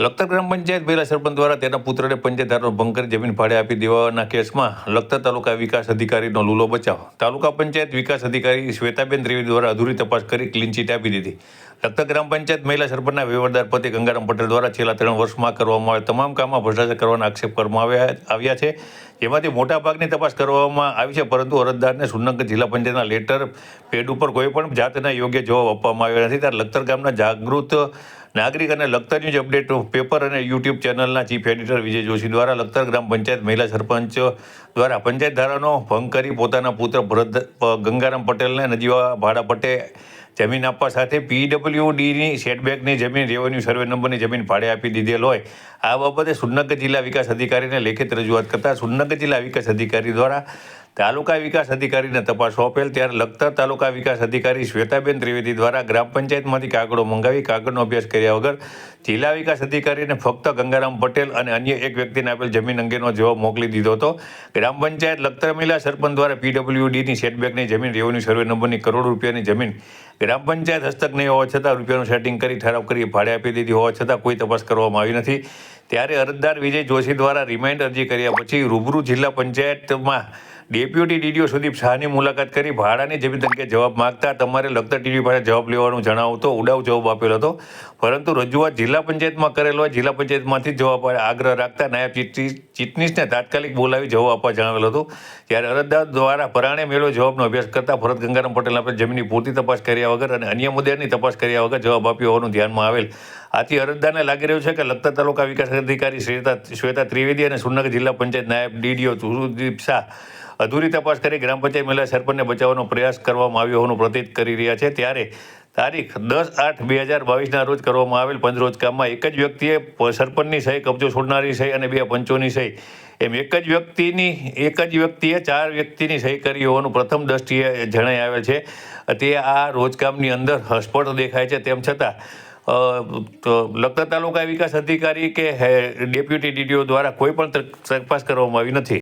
લખતર ગ્રામ પંચાયત મહિલા સરપંચ દ્વારા તેના પુત્રને પંચાયત ધારનો ભંગ કરી જમીન ભાડે આપી દેવાના કેસમાં લખતર તાલુકા વિકાસ અધિકારીનો લૂલો બચાવ. તાલુકા પંચાયત વિકાસ અધિકારી શ્વેતાબેન ત્રિવેદી દ્વારા અધૂરી તપાસ કરી ક્લીન ચીટ આપી દીધી. લખતર ગ્રામ પંચાયત મહિલા સરપંચના વહીવટદાર પતિ ગંગારામ પટેલ દ્વારા છેલ્લા ત્રણ વર્ષમાં કરવામાં આવેલ તમામ કામમાં ભ્રષ્ટાચાર કરવાના આક્ષેપ કરવામાં આવ્યા આવ્યા છે. જેમાંથી મોટાભાગની તપાસ કરવામાં આવી છે, પરંતુ અરજદારને સુરનગર જિલ્લા પંચાયતના લેટર પેડ ઉપર કોઈ પણ જાતના યોગ્ય જવાબ આપવામાં આવ્યા નથી. ત્યારે લખતર ગામના જાગૃત નાગરિક અને લખતર ન્યૂઝ અપડેટ પેપર અને યુટ્યુબ ચેનલના ચીફ એડિટર વિજય જોશી દ્વારા લખતર ગ્રામ પંચાયત મહિલા સરપંચ દ્વારા પંચાયત ધારાનો ભંગ કરી પોતાના પુત્ર ભરત ગંગારામ પટેલને નજીવા ભાડા પટે જમીન આપવા સાથે પીડબ્લ્યુડીની સેટબેકની જમીન રેવન્યુ સર્વે નંબરની જમીન ભાડે આપી દીધેલ હોય. આ બાબતે સુરનગર જિલ્લા વિકાસ અધિકારીને લેખિત રજૂઆત કરતા સુરનગર જિલ્લા વિકાસ અધિકારી દ્વારા તાલુકા વિકાસ અધિકારીને તપાસ સોંપેલ ત્યારે લખતર તાલુકા વિકાસ અધિકારી શ્વેતાબેન ત્રિવેદી દ્વારા ગ્રામ પંચાયતમાંથી કાગળો મંગાવી કાગળનો અભ્યાસ કર્યા વગર જિલ્લા વિકાસ અધિકારીને ફક્ત ગંગારામ પટેલ અને અન્ય એક વ્યક્તિને આપેલ જમીન અંગેનો જવાબ મોકલી દીધો હતો. ગ્રામ પંચાયત લખતર મહિલા સરપંચ દ્વારા પીડબ્લ્યુડીની સેટબેકની જમીન રેવન્યુ સર્વે નંબરની કરોડ રૂપિયાની જમીન ગ્રામ પંચાયત હસ્તક નહીં હોવા છતાં રૂપિયાનું સેટિંગ કરી ઠરાવ કરી ભાડે આપી દીધી હોવા છતાં કોઈ તપાસ કરવામાં આવી નથી. ત્યારે અરજદાર વિજય જોશી દ્વારા રિમાઇન્ડ અરજી કર્યા પછી રૂબરૂ જિલ્લા પંચાયતમાં ડેપ્યુટી ડીડીઓ સુદીપ શાહની મુલાકાત કરી ભાડાની જમીન તરીકે જવાબ માગતા તમારે લગતા ટીવી પાસે જવાબ લેવાનું જણાવતો ઉડાવ જવાબ આપેલો હતો. પરંતુ રજૂઆત જિલ્લા પંચાયતમાં કરેલો હોય જિલ્લા પંચાયતમાંથી જવાબ આગ્રહ રાખતા નાયબ ચીટની ચીટનીસને તાત્કાલિક બોલાવી જવાબ આપવા જણાવેલ હતો. ત્યારે અરજદાર દ્વારા પરાણે મેળવ્યો જવાબનો અભ્યાસ કરતા ભરત ગંગારામ પટેલ આપણે જમીનની પૂરતી તપાસ કર્યા વગર અને અન્ય મુદ્દાની તપાસ કર્યા વગર જવાબ આપ્યો હોવાનું ધ્યાનમાં આવેલ આથી અરજદારને લાગી રહ્યું છે કે લખતર તાલુકા વિકાસ અધિકારી શ્વેતા શ્વેતા ત્રિવેદી અને સુરનગર જિલ્લા પંચાયત નાયબ ડીડીઓ સુદીપ શાહ અધૂરી તપાસ કરી ગ્રામ પંચાયત મહિલા સરપંચને બચાવવાનો પ્રયાસ કરવામાં આવ્યો હોવાનું પ્રતીત કરી રહ્યા છે. ત્યારે તારીખ દસ આઠ બે હજાર બાવીસના રોજ કરવામાં આવેલ પંચરોજ કામમાં એક જ વ્યક્તિએ સરપંચની સહી, કબજો છોડનારી સહી અને બે પંચોની સહી. એમ એક જ વ્યક્તિની, એક જ વ્યક્તિએ ચાર વ્યક્તિની સહી કરી હોવાનું પ્રથમ દ્રષ્ટિએ જણાઈ આવે છે. તે આ રોજકામની અંદર સ્પષ્ટ દેખાય છે. તેમ છતાં લખતર તાલુકા વિકાસ અધિકારી કે ડેપ્યુટી ડીડીઓ દ્વારા કોઈ પણ તપાસ કરવામાં આવી નથી.